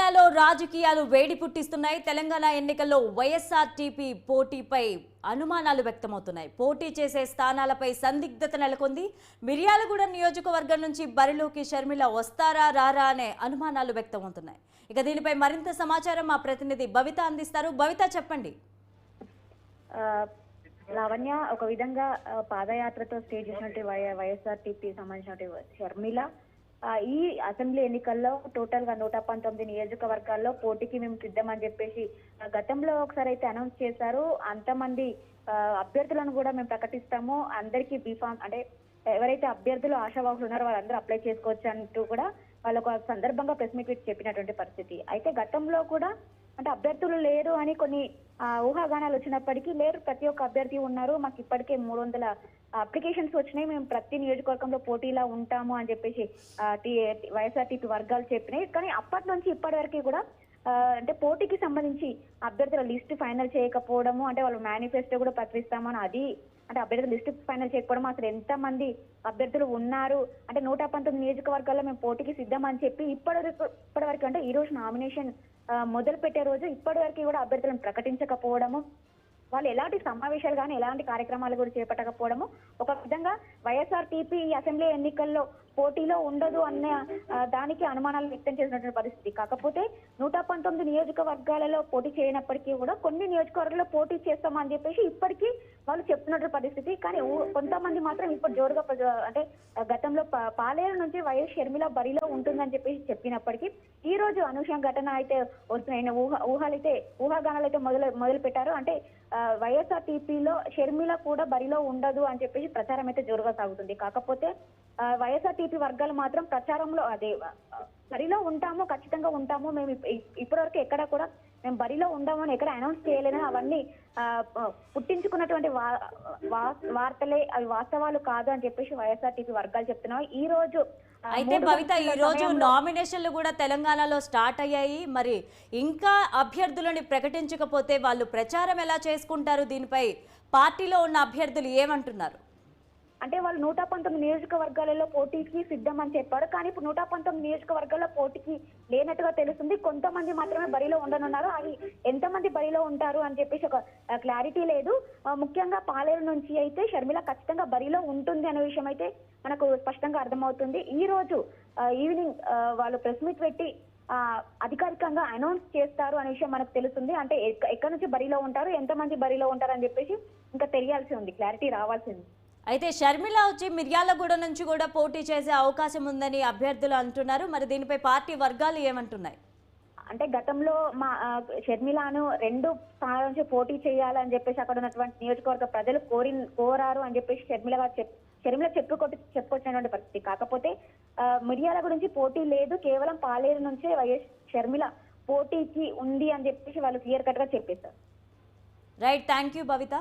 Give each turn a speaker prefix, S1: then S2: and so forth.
S1: తెలంగాణలో రాజకీయాలు వేడి పుట్టిస్తున్నాయి. తెలంగాణ ఎన్నికల్లో వైఎస్ఆర్టీపీ పోటీపై అనుమానాలు వ్యక్తమవుతున్నాయి. పోటీ చేసే స్థానాలపై సందిగ్ధత నెలకొంది. మిర్యాలగూడ నియోజకవర్గం నుంచి బరిలోకి షర్మిల వస్తారా రారా అనే అనుమానాలు వ్యక్తమవుతున్నాయి. ఇక దీనిపై మరింత సమాచారం మా ప్రతినిధి భవిత అందిస్తారు. భవిత చెప్పండి.
S2: లావణ్య ఒక విధంగా పాదయాత్రతో స్టేజ్ చేసినట్టు వైఎస్ఆర్టీపీ సంబంధించినటువంటి షర్మిల ఈ అసెంబ్లీ ఎన్నికల్లో టోటల్గా నూట పంతొమ్మిది నియోజకవర్గాల్లో పోటీకి మేము సిద్ధమని చెప్పేసి గతంలో ఒకసారి అయితే అనౌన్స్ చేశారు. అంతమంది అభ్యర్థులను కూడా మేము ప్రకటిస్తాము. అందరికీ బీఫామ్ అంటే ఎవరైతే అభ్యర్థులు ఆశావాహులు ఉన్నారో వాళ్ళందరూ అప్లై చేసుకోవచ్చు అంటూ కూడా వాళ్ళకు ఒక సందర్భంగా ప్రెస్ మీట్ చెప్పినటువంటి పరిస్థితి. అయితే గతంలో కూడా అంటే అభ్యర్థులు లేరు అని కొన్ని ఊహాగానాలు వచ్చినప్పటికీ లేరు. ప్రతి ఒక్క అభ్యర్థి ఉన్నారు. మాకు ఇప్పటికే మూడు వందల అప్లికేషన్స్ వచ్చినాయి. మేము ప్రతి నియోజకవర్గంలో పోటీలా ఉంటాము అని చెప్పేసి ఆ, వైఎస్ఆర్టీపీ వర్గాలు చెప్పినాయి. కానీ అప్పటి నుంచి ఇప్పటి వరకు కూడా అంటే పోటీకి సంబంధించి అభ్యర్థుల లిస్ట్ ఫైనల్ చేయకపోవడము అంటే వాళ్ళు మేనిఫెస్టో కూడా ప్రకటిస్తామని అది అంటే అభ్యర్థుల లిస్ట్ ఫైనల్ చేయకపోవడం అసలు ఎంతమంది అభ్యర్థులు ఉన్నారు? అంటే నూట పంతొమ్మిది నియోజకవర్గాల్లో మేము పోటీకి సిద్ధం అని చెప్పి ఇప్పటి వరకు ఇప్పటి వరకు అంటే ఈ రోజు నామినేషన్ మొదలుపెట్టే రోజు ఇప్పటి వరకు కూడా అభ్యర్థులను ప్రకటించకపోవడము వాళ్ళు ఎలాంటి సమావేశాలు కానీ ఎలాంటి కార్యక్రమాలు కూడా చేపట్టకపోవడము ఒక విధంగా వైఎస్ఆర్టీపీ ఈ అసెంబ్లీ ఎన్నికల్లో పోటీలో ఉండదు అన్న దానికి అనుమానాలు వ్యక్తం చేసినటువంటి పరిస్థితి. కాకపోతే నూట పంతొమ్మిది నియోజకవర్గాలలో పోటీ చేయనప్పటికీ కూడా కొన్ని నియోజకవర్గాల్లో పోటీ చేస్తామని చెప్పేసి ఇప్పటికీ వాళ్ళు చెప్తున్నటువంటి పరిస్థితి. కానీ కొంతమంది మాత్రం ఇప్పుడు జోరుగా అంటే గతంలో పాలేరు నుంచి వైఎస్ షర్మిల బరిలో ఉంటుందని చెప్పేసి చెప్పినప్పటికీ రోజు అనూష ఘటన అయితే వస్తున్నాయి ఊహ ఊహలైతే ఊహాగానాలు అయితే మొదలు మొదలు పెట్టారు అంటే వైఎస్ఆర్ టీపీలో షర్మిల కూడా బరిలో ఉండదు అని చెప్పేసి ప్రచారం అయితే జోరుగా సాగుతుంది. కాకపోతే వైఎస్ఆర్ టీపీ వర్గాలు మాత్రం ప్రచారంలో అదే బరిలో ఉంటాము ఖచ్చితంగా ఉంటాము మేము ఇప్- ఇప్- ఇప్పటివరకు ఎక్కడ కూడా మేము బరిలో ఉండము అని ఎక్కడ అనౌన్స్ చేయలేదని అవన్నీ పుట్టించుకున్నటువంటి వార్తలే అవి వాస్తవాలు కాదు అని చెప్పేసి వైఎస్ఆర్ టీపీ వర్గాలు చెప్తున్నాయి. ఈ రోజు
S1: అయితే భవిత ఈ రోజు నామినేషన్లు కూడా తెలంగాణలో స్టార్ట్ అయ్యాయి. మరి ఇంకా అభ్యర్థులని ప్రకటించకపోతే వాళ్ళు ప్రచారం ఎలా చేసుకుంటారు? దీనిపై పార్టీలో ఉన్న అభ్యర్థులు ఏమంటున్నారు?
S2: అంటే వాళ్ళు నూట పంతొమ్మిది నియోజకవర్గాలలో పోటీకి సిద్ధం అని చెప్పారు. కానీ ఇప్పుడు నూట పంతొమ్మిది నియోజకవర్గాల్లో పోటీకి లేనట్టుగా తెలుస్తుంది. కొంతమంది మాత్రమే బరిలో ఉండనున్నారు. అవి ఎంతమంది బరిలో ఉంటారు అని చెప్పేసి ఒక క్లారిటీ లేదు. ముఖ్యంగా పాలేరు నుంచి అయితే షర్మిల ఖచ్చితంగా బరిలో ఉంటుంది అనే విషయం అయితే మనకు స్పష్టంగా అర్థమవుతుంది. ఈ రోజు ఈవినింగ్ వాళ్ళు ప్రెస్ మీట్ పెట్టి అధికారికంగా అనౌన్స్ చేస్తారు అనే విషయం మనకు తెలుస్తుంది. అంటే ఎక్కడి నుంచి బరిలో ఉంటారు ఎంతమంది బరిలో ఉంటారు అని చెప్పేసి ఇంకా తెలియాల్సి ఉంది. క్లారిటీ రావాల్సి ఉంది.
S1: అయితే షర్మిల వచ్చి మిర్యాలగూడ నుంచి కూడా పోటీ చేసే అవకాశం ఉందని అభ్యర్థులు అంటున్నారు. మరి దీనిపై పార్టీ వర్గాలు ఏమంటున్నాయి?
S2: అంటే గతంలో మా షర్మిలాను రెండు స్థానాల నుంచి పోటీ చేయాలని చెప్పేసి అక్కడ ఉన్నటువంటి నియోజకవర్గ ప్రజలు కోరి కోరారు అని చెప్పేసి షర్మిల గారు చెప్ షర్మిల చెప్పుకొట్టి చెప్పుకొచ్చినటువంటి పరిస్థితి. కాకపోతే మిర్యాల గురించి పోటీ లేదు. కేవలం పాలేరు నుంచే వైఎస్ షర్మిల పోటీకి ఉంది అని చెప్పేసి వాళ్ళు క్లియర్ కట్గా చెప్పేశారు.
S1: రైట్. Thank you Bhavitha.